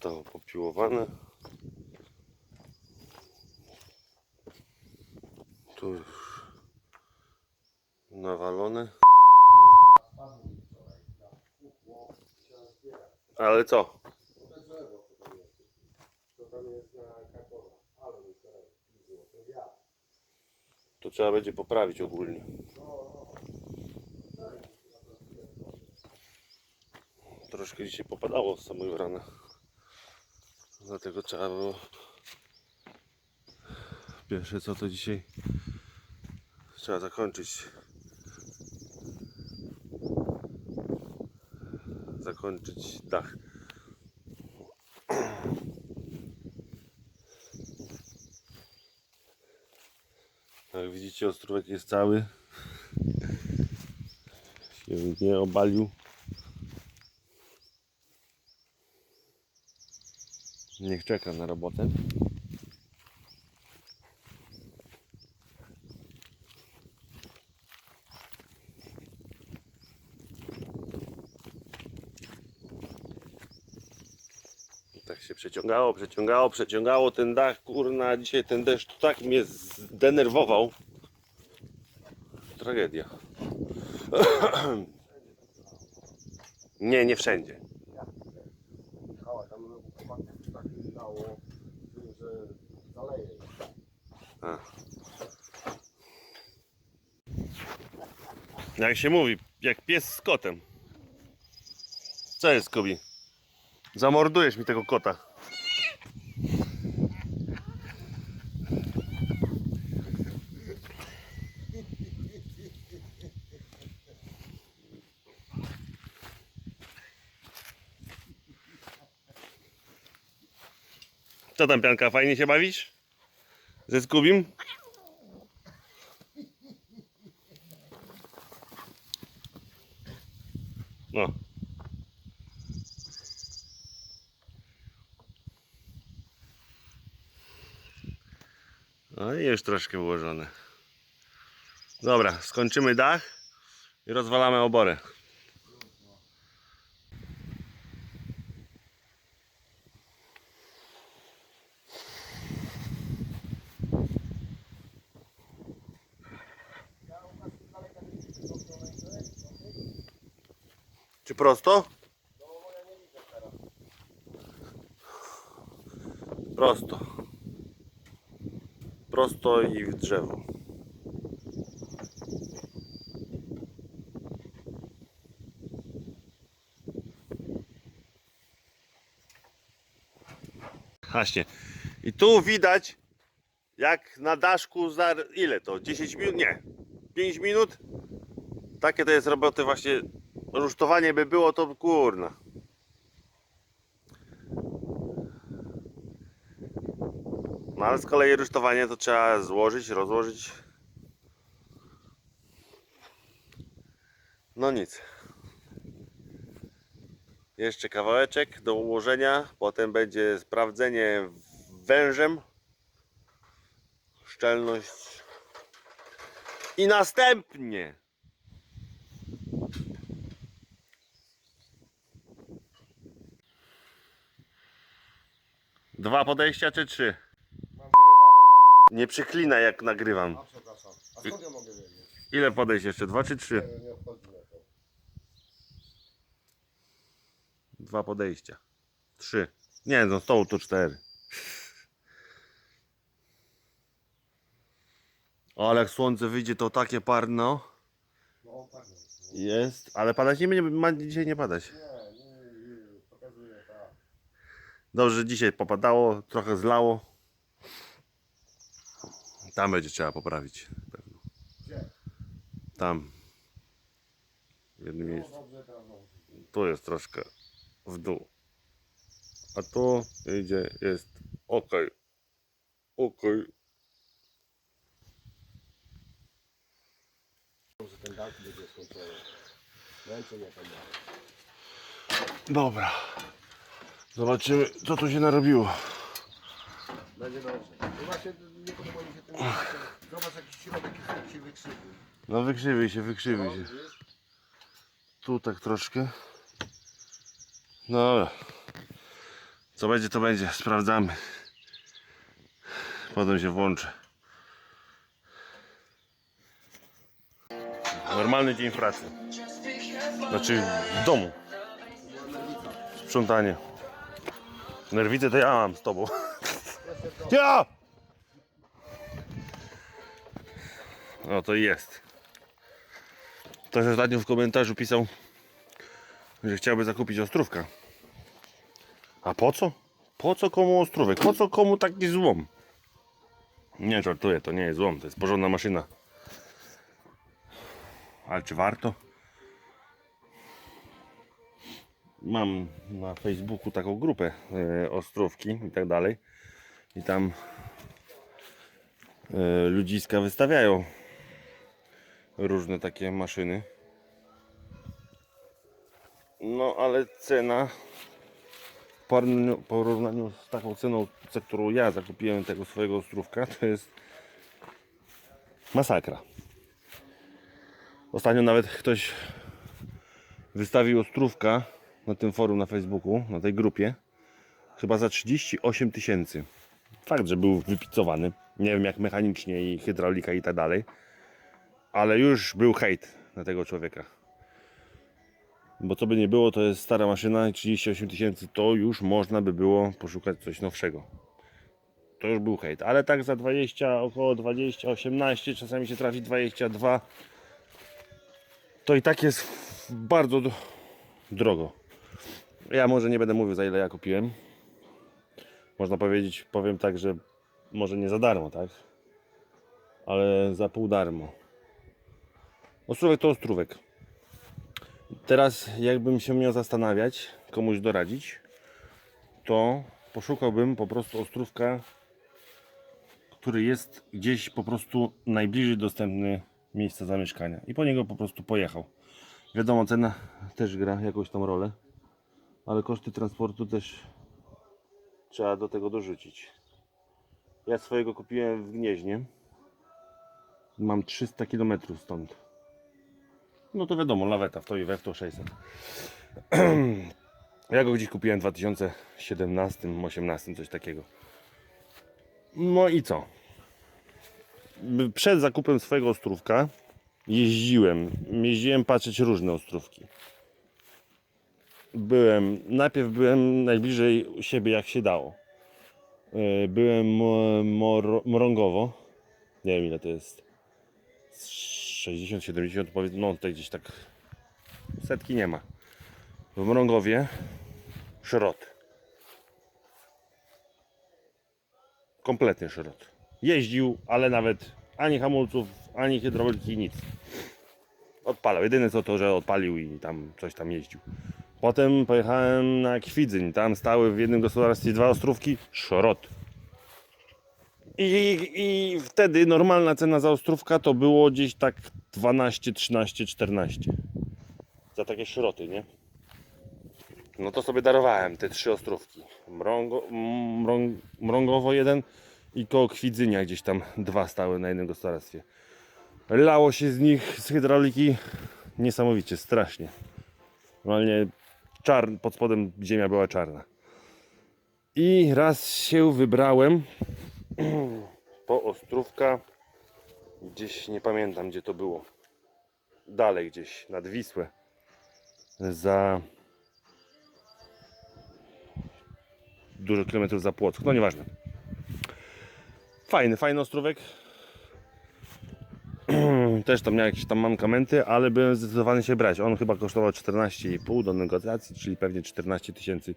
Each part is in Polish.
zostało popiłowane. Tu już nawalone. Ale co? To trzeba będzie poprawić ogólnie. Troszkę dzisiaj popadało z samego rana. Dlatego trzeba było. Pierwsze co to dzisiaj trzeba zakończyć. Zakończyć dach. Jak widzicie ostrówek jest cały. Się nie obalił. Niech czeka na robotę. Tak się przeciągało, przeciągało, przeciągało ten dach, kurna, dzisiaj ten deszcz tak mnie zdenerwował. Tragedia. Nie, nie wszędzie. Tam chłopaków tak dało, że zaleje. Jak się mówi, jak pies z kotem. Co jest, Kobi? Zamordujesz mi tego kota. Co tam, Pianka, fajnie się bawisz? Ze Skubim? No. No i już troszkę ułożone. Dobra, skończymy dach i rozwalamy oborę. Czy prosto? Prosto. Prosto i w drzewo. Właśnie. I tu widać, jak na daszku za ile to? 10 minut? Nie. 5 minut? Takie to jest roboty właśnie. Rusztowanie by było to kurna. No ale z kolei rusztowanie to trzeba złożyć, rozłożyć. No nic. Jeszcze kawałeczek do ułożenia. Potem będzie sprawdzenie wężem. Szczelność. I następnie Dwa podejścia czy trzy? Mam Nie przyklinaj jak nagrywam. na... A przepraszam. A skąd ja mogę wiedzieć? Ile podejść jeszcze? Dwa czy trzy? Nie, nie obchodzi mnie to. Dwa podejścia. Trzy. Nie, no stołu to cztery. O, ale jak słońce wyjdzie, to takie parno No tak. Nie, jest. Ale padać nie będzie, ma dzisiaj nie padać. nie. Dobrze, że dzisiaj popadało, trochę zlało. Tam będzie trzeba poprawić. Pewno. Gdzie? Tam. W jednym No miejscu. Tu jest troszkę w dół. A tu idzie, jest ok. Ok. Może ten dach będzie skończony. Męczę mnie tam. Dobra. Zobaczymy, co tu się narobiło. Będzie dobrze. No właśnie nie podoba mi się ten. Zobacz jaki środek jest się wykrzywił. No wykrzywiej się, wykrzywiej No, się. Tu tak troszkę. No Dobra. Co będzie, to będzie. Sprawdzamy. Potem się włączę. Normalny dzień pracy. Znaczy w domu. Sprzątanie. Nerwicę to ja mam z tobą. Ja! No to jest. Ktoś ostatnio w komentarzu pisał, że chciałby zakupić ostrówka. A po co? Po co komu ostrówek? Po co komu taki złom? Nie żartuję, to nie jest złom, to jest porządna maszyna. Ale czy warto? Mam na Facebooku taką grupę e, ostrówki i tak dalej. I tam e, ludziska wystawiają różne takie maszyny. No ale cena w porównaniu, z taką ceną, za którą ja zakupiłem tego swojego ostrówka, to jest masakra. Ostatnio nawet ktoś wystawił ostrówka na tym forum na Facebooku, na tej grupie, chyba za 38 tysięcy. Fakt, że był wypicowany. Nie wiem jak mechanicznie i hydraulika i tak dalej. Ale już był hejt na tego człowieka. Bo co by nie było, to jest stara maszyna i 38 tysięcy to już można by było poszukać coś nowszego. To już był hejt, ale tak za 20, około 20, 18, czasami się trafi 22, to i tak jest bardzo drogo. Ja może nie będę mówił za ile ja kupiłem. Można powiedzieć, powiem tak, że może nie za darmo, tak? Ale za pół darmo. Ostrówek to ostrówek. Teraz jakbym się miał zastanawiać, komuś doradzić, to poszukałbym po prostu ostrówka, który jest gdzieś po prostu najbliżej dostępny miejsca zamieszkania i po niego po prostu pojechał. Wiadomo, cena też gra jakąś tam rolę, ale koszty transportu też trzeba do tego dorzucić. Ja swojego kupiłem w Gnieźnie. Mam 300 km stąd. No to wiadomo, laweta w to i we w to 600. ja go gdzieś kupiłem w 2017-18, coś takiego. No i co? Przed zakupem swojego ostrówka jeździłem. Jeździłem patrzeć różne ostrówki. Byłem, najpierw byłem najbliżej siebie jak się dało. Yy, Byłem mo- mor- mrągowo. Nie wiem ile to jest. 60, 70, powiedz, no tutaj gdzieś tak setki nie ma. W Mrągowie szrot. Kompletny szrot. Jeździł, ale nawet ani hamulców, ani hydrauliki, nic. Odpalał. Jedyne co to, że odpalił i tam coś tam jeździł. Potem pojechałem na Kwidzyń. Tam stały w jednym gospodarstwie dwa ostrówki. Szrot. I, I wtedy normalna cena za ostrówka to było gdzieś tak 12, 13, 14. Za takie szroty, nie? No to sobie darowałem te trzy ostrówki. Mrągo, mrąg, mrągowo jeden i koło Kwidzynia gdzieś tam dwa stały na jednym gospodarstwie. Lało się z nich, z hydrauliki niesamowicie, strasznie. Normalnie czar, pod spodem ziemia była czarna. I raz się wybrałem po Ostrówka. Gdzieś nie pamiętam gdzie to było. Dalej gdzieś nad Wisłę. Za dużo kilometrów za Płock. No nieważne. Fajny, fajny ostrówek. Też tam miał jakieś tam mankamenty, ale byłem zdecydowany się brać. On chyba kosztował 14,5 do negocjacji, czyli pewnie 14 tysięcy.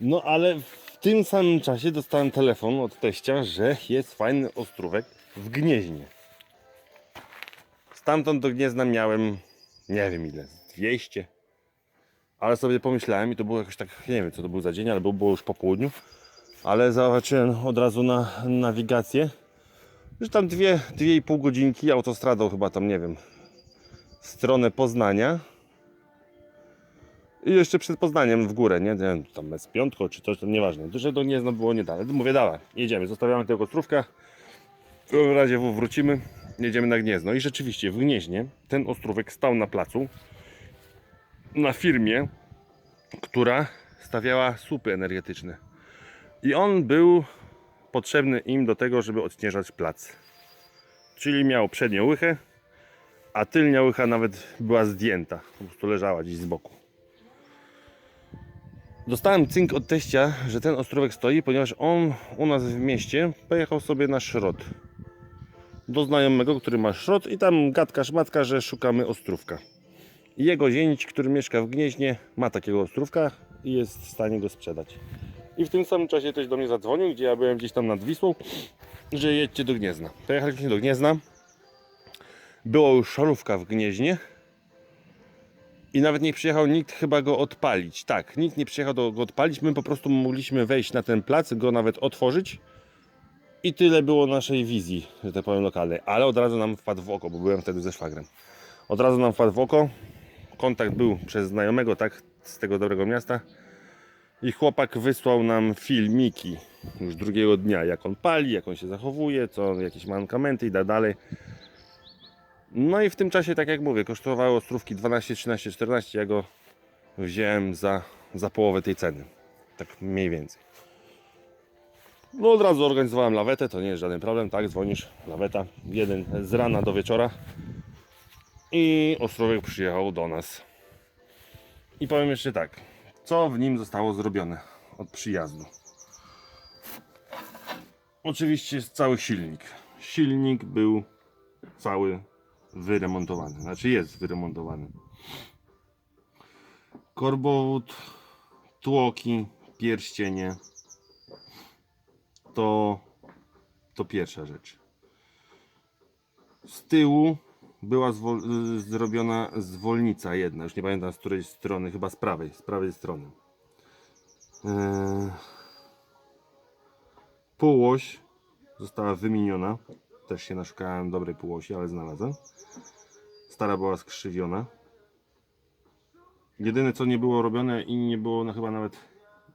No ale w tym samym czasie dostałem telefon od teścia, że jest fajny ostrówek w Gnieźnie. Stamtąd do Gniezna miałem nie wiem ile, z 200. Ale sobie pomyślałem i to było jakoś tak, nie wiem co to był za dzień, ale było, było już po południu. Ale zobaczyłem od razu na nawigację, że tam dwie, dwie i pół godzinki autostradą chyba tam, nie wiem, stronę Poznania. I jeszcze przed Poznaniem w górę, nie? nie wiem, tam z piątką czy coś, to nieważne. Że do Gniezna było nie dalej. Mówię, dawaj, jedziemy, zostawiamy tego ostrówka. W razie w- wrócimy, jedziemy na Gniezno. I rzeczywiście w Gnieźnie ten ostrówek stał na placu na firmie, która stawiała słupy energetyczne. I on był potrzebny im do tego, żeby odśnieżać plac. Czyli miał przednią łychę, a tylnia łycha nawet była zdjęta. Po prostu leżała gdzieś z boku. Dostałem cynk od teścia, że ten ostrówek stoi, ponieważ on u nas w mieście pojechał sobie na szrot. Do znajomego, który ma szrot i tam gadka szmatka, że szukamy ostrówka. Jego zięć, który mieszka w Gnieźnie, ma takiego ostrówka i jest w stanie go sprzedać. I w tym samym czasie też do mnie zadzwonił, gdzie ja byłem gdzieś tam nad Wisłą, że jedźcie do Gniezna. Pojechaliśmy do Gniezna. Było już szarówka w Gnieźnie. I nawet nie przyjechał nikt chyba go odpalić. Tak, nikt nie przyjechał do, go odpalić. My po prostu mogliśmy wejść na ten plac, go nawet otworzyć. I tyle było naszej wizji, że tak powiem, lokalnej. Ale od razu nam wpadł w oko, bo byłem wtedy ze szwagrem. Od razu nam wpadł w oko. Kontakt był przez znajomego, tak, z tego dobrego miasta. I chłopak wysłał nam filmiki już drugiego dnia, jak on pali, jak on się zachowuje, co jakieś mankamenty i tak dalej. No i w tym czasie, tak jak mówię, kosztowały ostrówki 12, 13, 14. Ja go wziąłem za, za połowę tej ceny. Tak mniej więcej. No od razu organizowałem lawetę, to nie jest żaden problem, tak, dzwonisz, laweta, jeden z rana do wieczora i ostrówek przyjechał do nas. I powiem jeszcze tak, co w nim zostało zrobione od przyjazdu. Oczywiście jest cały silnik. Silnik był cały wyremontowany, znaczy jest wyremontowany. Korbowód, tłoki, pierścienie to, to pierwsza rzecz. Z tyłu była y, zrobiona zwolnica jedna, już nie pamiętam z której strony, chyba z prawej, z prawej strony. Eee, Półoś została wymieniona. Też się naszukałem dobrej półosi, ale znalazłem. Stara była skrzywiona. Jedyne co nie było robione i nie było no, chyba nawet,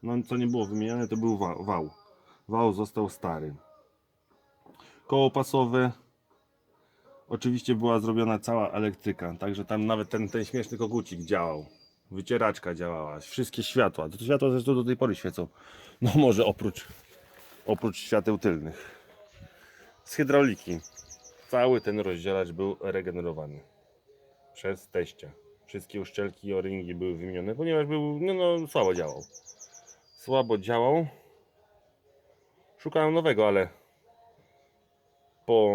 no co nie było wymienione to był wa- wał. Wał został stary. Koło pasowe. Oczywiście była zrobiona cała elektryka, także tam nawet ten, ten śmieszny kogucik działał. Wycieraczka działała, wszystkie światła. To światła zresztą do tej pory świecą. No może oprócz, oprócz świateł tylnych. Z hydrauliki. Cały ten rozdzielacz był regenerowany przez teścia. Wszystkie uszczelki i o-ringi były wymienione, ponieważ był, no, no słabo działał. Słabo działał. Szukałem nowego, ale po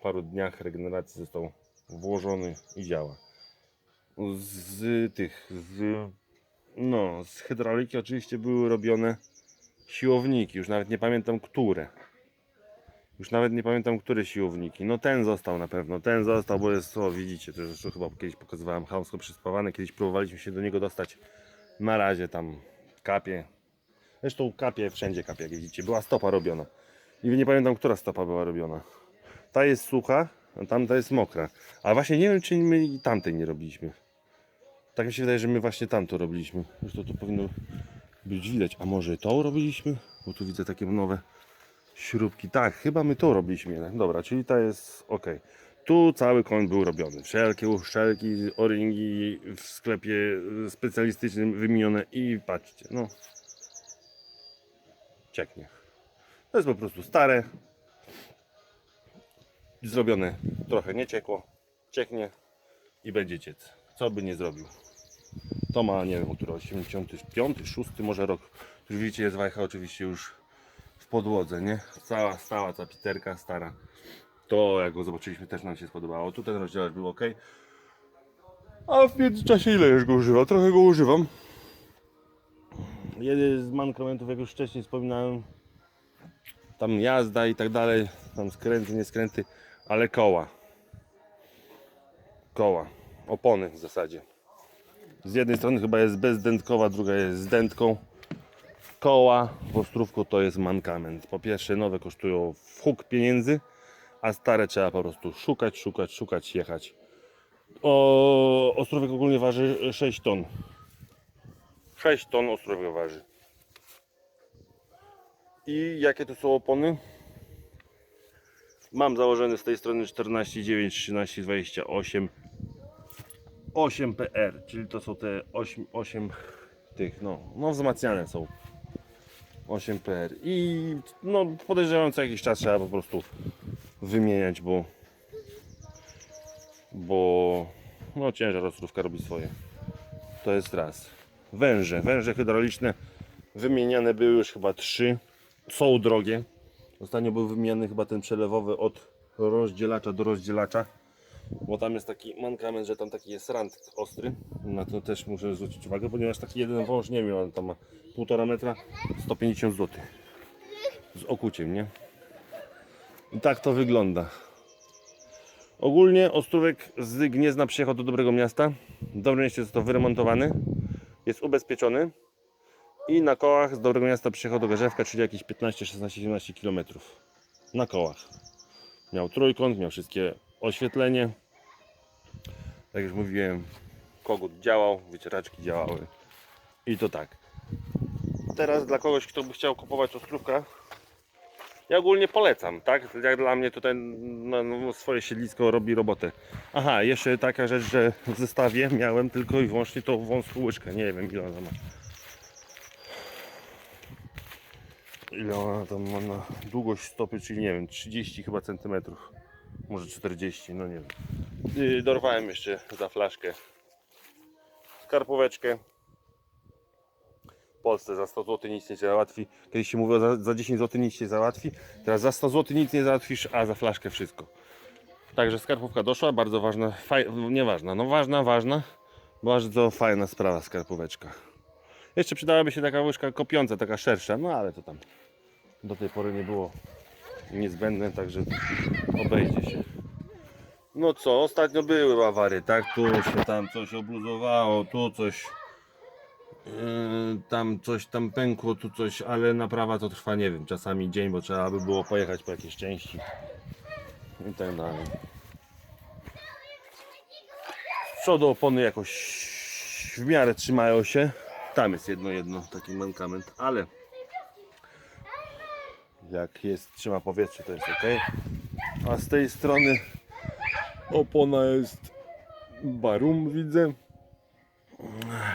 paru dniach regeneracji został włożony i działa. Z tych, z, no, z hydrauliki oczywiście były robione siłowniki, już nawet nie pamiętam które. Już nawet nie pamiętam, które siłowniki. No ten został na pewno, ten został, bo jest, o widzicie, to już chyba kiedyś pokazywałem, chamsko przyspawane, kiedyś próbowaliśmy się do niego dostać. Na razie tam kapie. Zresztą kapie, wszędzie kapie, jak widzicie. Była stopa robiona. I nie pamiętam, która stopa była robiona. Ta jest sucha, a tamta jest mokra. A właśnie nie wiem, czy my i tamtej nie robiliśmy. Tak mi się wydaje, że my właśnie tamto robiliśmy. Zresztą to powinno być widać. A może to robiliśmy? Bo tu widzę takie nowe śrubki. Tak, chyba my to robiliśmy. Dobra, czyli ta jest ok. Tu cały koń był robiony. Wszelkie uszczelki, o-ringi w sklepie specjalistycznym wymienione i patrzcie, no. Cieknie. To jest po prostu stare. Zrobione trochę nie ciekło. Cieknie i będzie ciec. Co by nie zrobił. To ma, nie wiem, który 85, 6 może rok. Już widzicie, jest wajcha oczywiście już w podłodze, nie? Cała, stała ta piterka stara. To jak go zobaczyliśmy też nam się spodobało. Tu ten rozdzielacz był ok. A w międzyczasie ile już go używam? Trochę go używam. Jeden z mankamentów, jak już wcześniej wspominałem, tam jazda i tak dalej, tam skręty, nie skręty, ale koła. Koła, opony w zasadzie. Z jednej strony chyba jest bezdętkowa, druga jest z dętką. Koła w ostrówku to jest mankament. Po pierwsze nowe kosztują w huk pieniędzy, a stare trzeba po prostu szukać, szukać, szukać, jechać. O, ostrówek ogólnie waży 6 ton. 6 ton ostrówek waży. I jakie to są opony? Mam założone z tej strony 14,9, 13, 28 8 PR, czyli to są te 8, 8 tych, no, no wzmacniane są. 8 PR i no podejrzewam co jakiś czas trzeba po prostu wymieniać, bo bo no ciężar ostrówka robi swoje. To jest raz. Węże, węże hydrauliczne wymieniane były już chyba trzy. Są drogie. Ostatnio był wymieniany chyba ten przelewowy od rozdzielacza do rozdzielacza. Bo tam jest taki mankament, że tam taki jest rand ostry. Na to też muszę zwrócić uwagę, ponieważ taki jeden wąż, nie wiem, on tam ma 1,5 metra, 150 zł. Z okuciem, nie? I tak to wygląda. Ogólnie Ostrówek z Gniezna przyjechał do Dobrego Miasta. W Dobrym Mieście został wyremontowany. Jest ubezpieczony. I na kołach z Dobrego Miasta przyjechał do Garzewka, czyli jakieś 15, 16, 17 km. Na kołach. Miał trójkąt, miał wszystkie oświetlenie. Tak już mówiłem, kogut działał, wycieraczki działały. I to tak. Teraz dla kogoś, kto by chciał kupować ostrówka, ja ogólnie polecam, tak? Jak dla mnie tutaj no, no, swoje siedlisko robi robotę. Aha, jeszcze taka rzecz, że w zestawie miałem tylko i wyłącznie tą wąską łyżkę. Nie wiem ile ona ma. Ile ona tam ma na długość stopy, czyli nie wiem, 30 chyba centymetrów. Może 40, no nie wiem. Dorwałem jeszcze za flaszkę skarpóweczkę. W Polsce za 100 zł nic nie załatwi. Kiedyś się mówiło za, za 10 zł nic nie załatwi. Teraz za 100 zł nic nie załatwisz, a za flaszkę wszystko. Także skarpówka doszła, bardzo ważna, faj, nieważna, no ważna, ważna. Bardzo fajna sprawa skarpóweczka. Jeszcze przydałaby się taka łyżka kopiąca, taka szersza, no ale to tam do tej pory nie było niezbędne, także obejdzie się. No co, ostatnio były awarie, tak? Tu się tam coś obluzowało, tu coś Yy, tam coś tam pękło, tu coś, ale naprawa to trwa, nie wiem, czasami dzień, bo trzeba by było pojechać po jakieś części i tak dalej. Z przodu opony jakoś w miarę trzymają się. Tam jest jedno, jedno taki mankament, ale jak jest, trzyma powietrze, to jest ok. A z tej strony opona jest barum, widzę.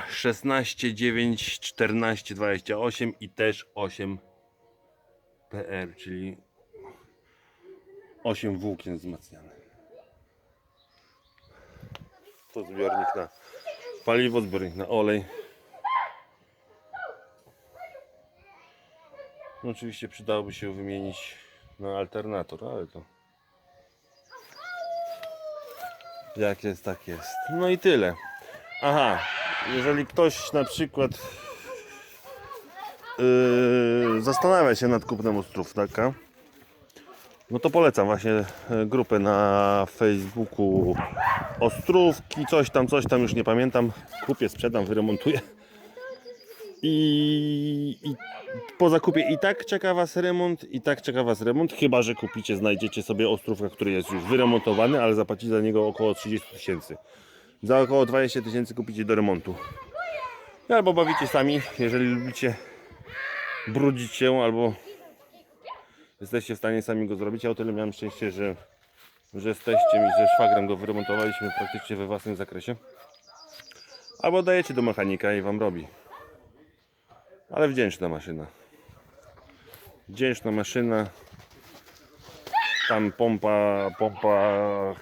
16, 9, 14, 28 i też 8 PR, czyli 8 włókien wzmacniane. To zbiornik na paliwo, zbiornik na olej. No oczywiście przydałoby się wymienić na alternator, ale to jak jest, tak jest. No i tyle. Aha, jeżeli ktoś na przykład yy, zastanawia się nad kupnem ostrówka, no to polecam właśnie e, grupę na Facebooku Ostrówki, coś tam, coś tam, już nie pamiętam. Kupię, sprzedam, wyremontuję. I, I po zakupie i tak czeka Was remont, i tak czeka Was remont, chyba że kupicie, znajdziecie sobie ostrówka, który jest już wyremontowany, ale zapłacicie za niego około 30 tysięcy. Za około 20 tysięcy kupicie do remontu. Albo bawicie sami, jeżeli lubicie brudzić się, albo jesteście w stanie sami go zrobić. Ja o tyle miałem szczęście, że, że jesteście mi ze szwagrem go wyremontowaliśmy praktycznie we własnym zakresie. Albo dajecie do mechanika i wam robi. Ale wdzięczna maszyna. Wdzięczna maszyna. Tam pompa, pompa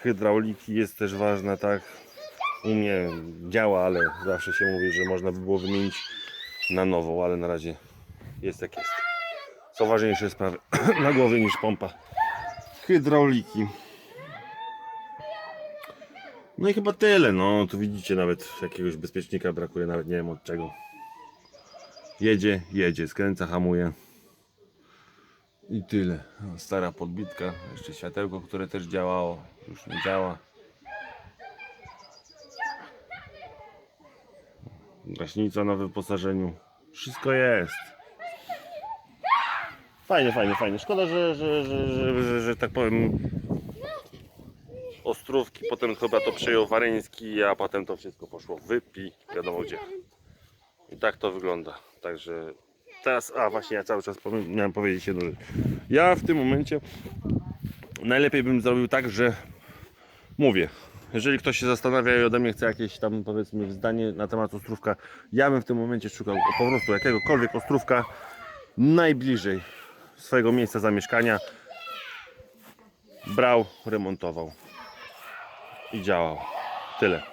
hydrauliki jest też ważna, tak. U mnie działa, ale zawsze się mówi, że można by było wymienić na nową, ale na razie jest jak jest. Są ważniejsze sprawy na głowie niż pompa hydrauliki. No i chyba tyle, no tu widzicie nawet jakiegoś bezpiecznika brakuje, nawet nie wiem od czego. Jedzie, jedzie, skręca, hamuje. I tyle. No, Stara podbitka, jeszcze światełko, które też działało, już nie działa. Gaśnica na wyposażeniu. Wszystko jest. Fajnie, fajnie, fajnie. Szkoda, że, że, że, że, tak powiem Ostrówki, potem chyba to przejął Wareński, a potem to wszystko poszło wypi, wiadomo gdzie. I tak to wygląda. Także teraz, a właśnie ja cały czas miałem powiedzieć jedną rzecz. Ja w tym momencie najlepiej bym zrobił tak, że mówię, jeżeli ktoś się zastanawia i ode mnie chce jakieś tam powiedzmy zdanie na temat ostrówka, ja bym w tym momencie szukał po prostu jakiegokolwiek ostrówka najbliżej swojego miejsca zamieszkania. Brał, remontował i działał. Tyle.